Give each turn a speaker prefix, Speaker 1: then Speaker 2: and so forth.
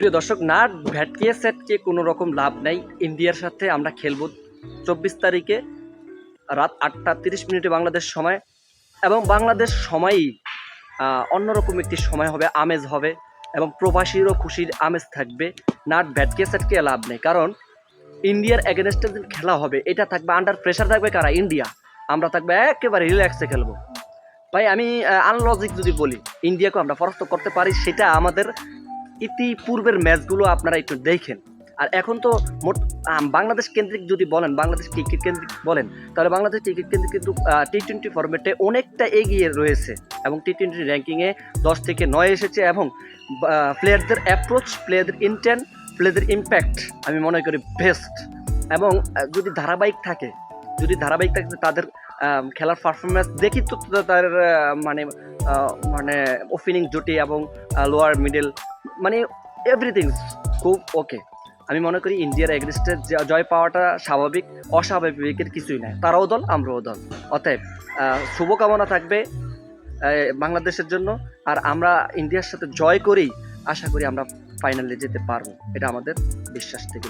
Speaker 1: প্রিয় দর্শক না ভ্যাটকিয়ে সেটকে কোনো রকম লাভ নাই। ইন্ডিয়ার সাথে আমরা খেলব চব্বিশ তারিখে রাত আটটা তিরিশ মিনিটে বাংলাদেশ সময় এবং বাংলাদেশ সময়ই অন্যরকম একটি সময় হবে, আমেজ হবে এবং প্রবাসীরও খুশির আমেজ থাকবে। নাট ভ্যাটকে, সেটকে লাভ নেই। কারণ ইন্ডিয়ার এগেনস্টে খেলা হবে, এটা থাকবে আন্ডার প্রেশার থাকবে কারা? ইন্ডিয়া। আমরা থাকবে একেবারে রিল্যাক্সে খেলব। ভাই, আমি আনলজিক যদি বলি, ইন্ডিয়াকে আমরা পরাস্ত করতে পারি, সেটা আমাদের ইতিপূর্বের ম্যাচগুলো আপনারা একটু দেখেন। আর এখন তো মোট বাংলাদেশ কেন্দ্রিক যদি বলেন, বাংলাদেশ ক্রিকেট কেন্দ্রিক বলেন, তাহলে বাংলাদেশ ক্রিকেট কেন্দ্রিক কিন্তু টি টোয়েন্টি ফরম্যাটে অনেকটা এগিয়ে রয়েছে এবং টি টোয়েন্টি র্যাঙ্কিংয়ে দশ থেকে নয় এসেছে এবং প্লেয়ারদের অ্যাপ্রোচ প্লেয়ারদের ইন্টেন্ট প্লেয়ারদের ইম্প্যাক্ট আমি মনে করি বেস্ট এবং যদি ধারাবাহিক থাকে, যদি ধারাবাহিক থাকে, তাদের খেলার পারফরমেন্স দেখি তো তাদের মানে মানে ওপেনিং জুটি এবং লোয়ার মিডল মানে এভরিথিং খুব ওকে আমি মনে করি ইন্ডিয়ার এগ্রিস্টের জয় পাওয়াটা স্বাভাবিক, অস্বাভাবিকের কিছুই নাই। তারাও দল, আমরাও দল। অতএব শুভকামনা থাকবে বাংলাদেশের জন্য। আর আমরা ইন্ডিয়ার সাথে জয় করেই আশা করি আমরা ফাইনালে যেতে পারব। এটা আমাদের বিশ্বাস থেকে